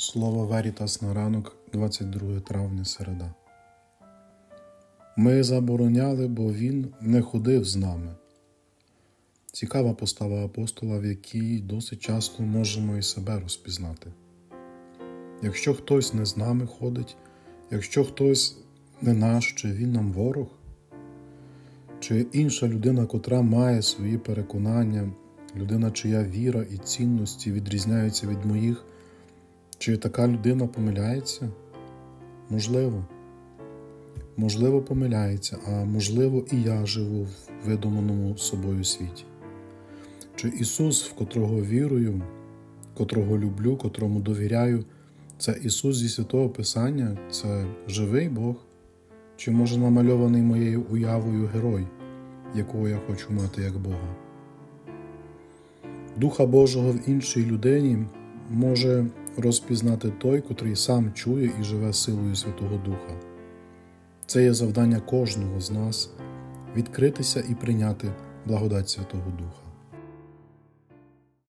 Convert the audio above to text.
Слово Верітас на ранок, 22 травня середа. Ми забороняли, бо він не ходив з нами. Цікава постава апостола, в якій досить часто можемо і себе розпізнати. Якщо хтось не з нами ходить, якщо хтось не наш, чи він нам ворог, чи інша людина, котра має свої переконання, людина, чия віра і цінності відрізняються від моїх, чи така людина помиляється? Можливо. Можливо, помиляється, а можливо, і я живу в видуманому собою світі. Чи Ісус, в котрого вірую, котрого люблю, котрому довіряю, це Ісус зі святого Писання, це живий Бог, чи може намальований моєю уявою герой, якого я хочу мати як Бога? Духа Божого в іншій людині може розпізнати той, котрий сам чує і живе силою Святого Духа. Це є завдання кожного з нас відкритися і прийняти благодать Святого Духа.